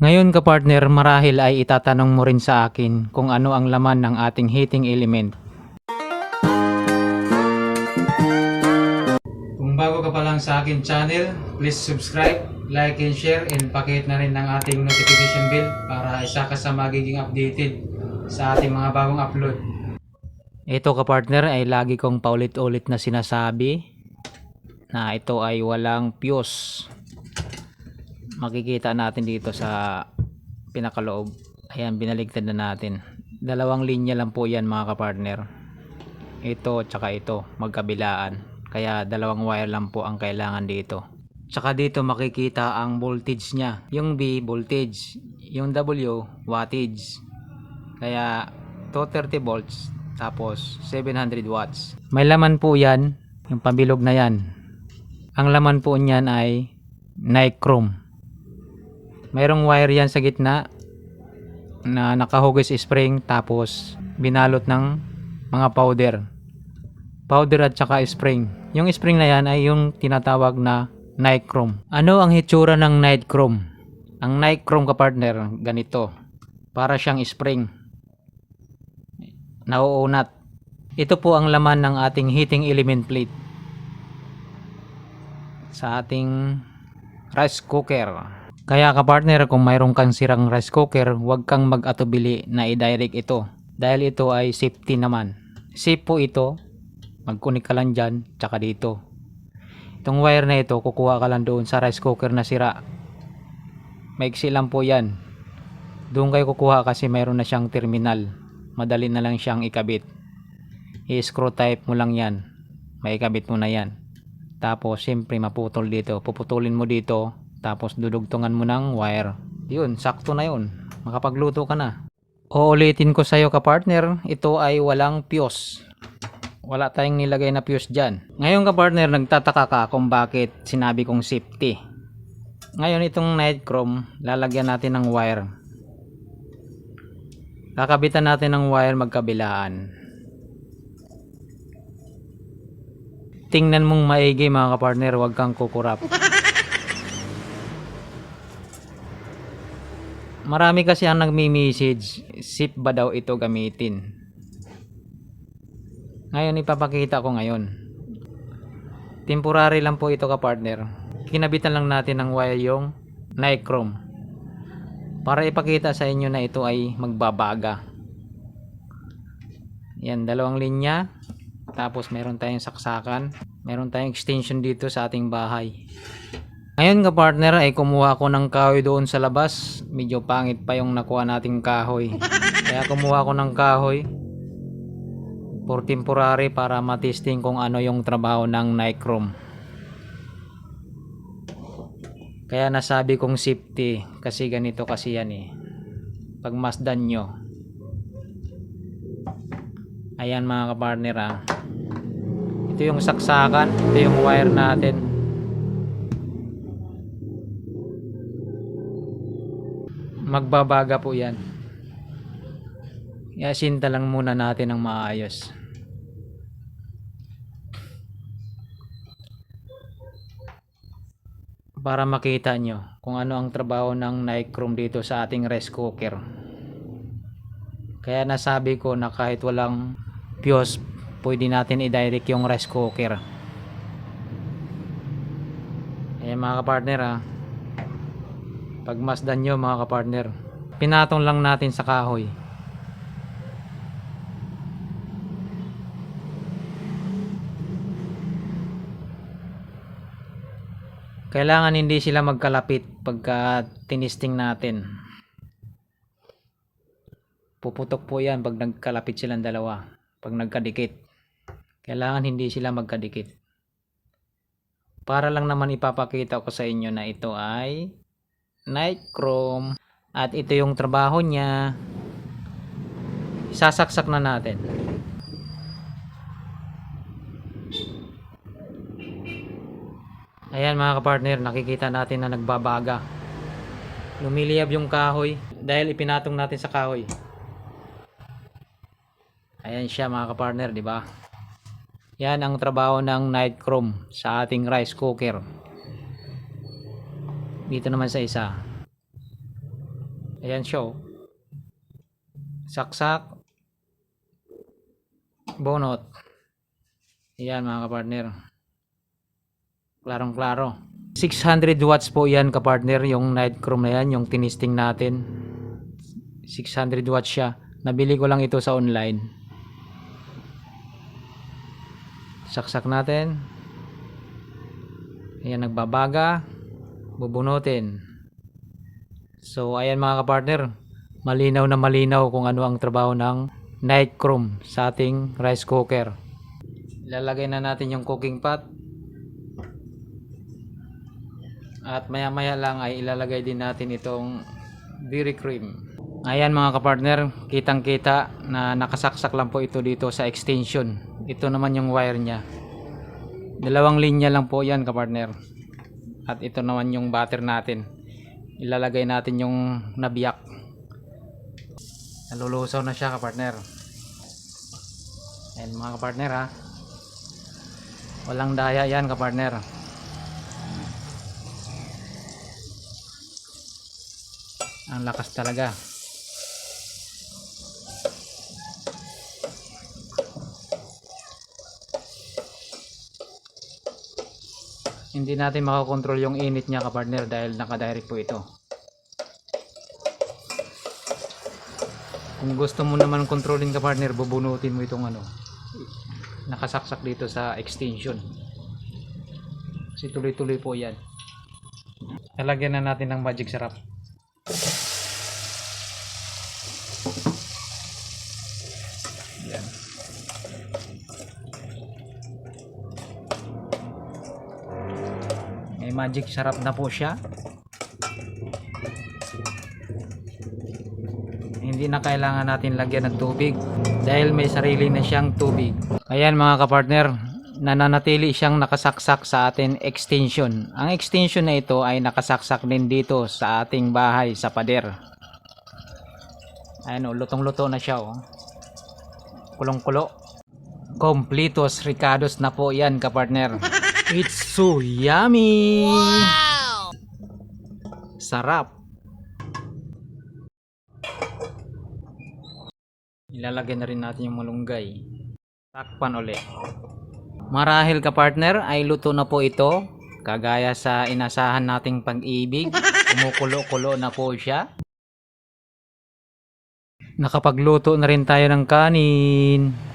Ngayon kapartner, marahil ay itatanong mo rin sa akin kung ano ang laman ng ating heating element. Kung bago ka pa lang sa akin channel, please subscribe, like and share and pakihit na rin ng ating notification bell para isa ka sa magiging updated sa ating mga bagong upload. Ito kapartner ay lagi kong paulit-ulit na sinasabi na ito ay walang fuse makikita natin dito sa pinakaloob. Ayan binaligtad na natin. Dalawang linya lang po yan mga kapartner. Ito tsaka ito magkabilaan. Kaya dalawang wire lang po ang kailangan dito. Tsaka dito makikita ang voltage nya yung B voltage. Yung W wattage. Kaya 230 volts tapos 700 watts. May laman po yan yung pambilog na yan. Ang laman po niyan ay nichrome mayroong wire yan sa gitna na nakahugis spring tapos binalot ng mga powder. Powder at saka spring. Yung spring na yan ay yung tinatawag na nichrome. Ano ang hitsura ng nichrome? Ang nichrome kapartner ganito. Para siyang spring. Nauunat. Ito po ang laman ng ating heating element plate sa ating rice cooker kaya kapartner kung mayroon kang sirang rice cooker, huwag kang mag-atubili na i-direct ito. Dahil ito ay safety naman. Safe po ito. Mag-connect ka lang dyan, tsaka dito. Itong wire na ito, kukuha ka lang doon sa rice cooker na sira. Maiksi lang po yan. Doon kayo kukuha kasi mayroon na siyang terminal. Madali na lang siyang ikabit. I-screw type mo lang yan. May ikabit mo na yan. Tapos, siyempre maputol dito. Puputulin mo dito tapos dudugtungan mo ng wire. Yun, sakto na yun. Makapagluto ka na. Uulitin ko sa'yo ka-partner, ito ay walang fuse. Wala tayong nilagay na fuse dyan. Ngayon ka-partner, nagtataka ka kung bakit sinabi kong safety. Ngayon itong nichrome, lalagyan natin ng wire. Kakabitan natin ng wire magkabilaan. Tingnan mong maigi mga ka-partner, huwag kang kukurap. Marami kasi ang nagmi-message, sip ba daw ito gamitin? Ngayon ipapakita ko ngayon. Temporary lang po ito ka partner. Kinabitan lang natin ng wire yung nichrome. Para ipakita sa inyo na ito ay magbabaga. Yan, dalawang linya. Tapos meron tayong saksakan. Meron tayong extension dito sa ating bahay. Ngayon ka partner ay kumuha ko ng kahoy doon sa labas. Medyo pangit pa yung nakuha nating kahoy. Kaya kumuha ko ng kahoy for temporary para matesting kung ano yung trabaho ng nichrome. Kaya nasabi kong safety kasi ganito kasi yan eh. Pag masdan nyo. Ayan mga kapartner ah. Ito yung saksakan. Ito yung wire natin. Magbabaga po yan. Yasinta lang muna natin ng maayos. Para makita nyo kung ano ang trabaho ng nichrome dito sa ating rice cooker. Kaya nasabi ko na kahit walang fuse pwede natin i-direct yung rice cooker. Eh mga kapartner ah pagmasdan nyo mga kapartner. Pinatong lang natin sa kahoy. Kailangan hindi sila magkalapit pagka tinisting natin. Puputok po yan pag nagkalapit silang dalawa pag nagkadikit. Kailangan hindi sila magkadikit. Para lang naman ipapakita ko sa inyo na ito ay nichrome at ito yung trabaho niya. Sasaksak na natin. Ayan mga kapartner nakikita natin na nagbabaga. Lumiliyab yung kahoy dahil ipinatong natin sa kahoy. Ayan siya mga kapartner di ba? Yan ang trabaho ng nichrome sa ating rice cooker dito naman sa isa Ayan oh. Saksak. Bonot. Ayan mga kapartner. Klarong klaro. 600 watts po yan kapartner yung night chrome na yan yung tinisting natin. 600 watts siya. Nabili ko lang ito sa online. Saksak natin. Ayan nagbabaga. Bubunutin. So ayan mga kapartner. Malinaw na malinaw kung ano ang trabaho ng night chrome sa ating rice cooker. Ilalagay na natin yung cooking pot. At maya maya lang ay ilalagay din natin itong dairy cream. Ayan mga kapartner, kitang kita na nakasaksak lang po ito dito sa extension. Ito naman yung wire niya. Dalawang linya lang po yan kapartner. At ito naman yung batter natin. Ilalagay natin yung nabiyak. Nalulusaw na siya kapartner. Ayan mga kapartner ha. Walang daya yan kapartner. Ang lakas talaga. Hindi natin makakontrol yung init niya kapartner dahil nakadirect po ito. Kung gusto mo naman kontrolin kapartner, bubunutin mo itong ano. Nakasaksak dito sa extension. Kasi tuloy-tuloy po yan. Lalagyan na natin ng magic syrup. Magic syrup na po siya. Hindi na kailangan natin lagyan ng tubig dahil may sarili na siyang tubig. Ayan mga kapartner, nananatili siyang nakasaksak sa ating extension. Ang extension na ito ay nakasaksak din dito sa ating bahay sa pader. Ayan o, lutong-luto na siya o. Kulong-kulo. Completos Ricados na po yan kapartner. It's so yummy! Sarap! Ilalagay na rin natin yung malunggay. Takpan ulit. Marahil ka partner ay luto na po ito. Kagaya sa inasahan nating pag-ibig. Kumukulo-kulo na po siya. Nakapagluto na rin tayo ng kanin.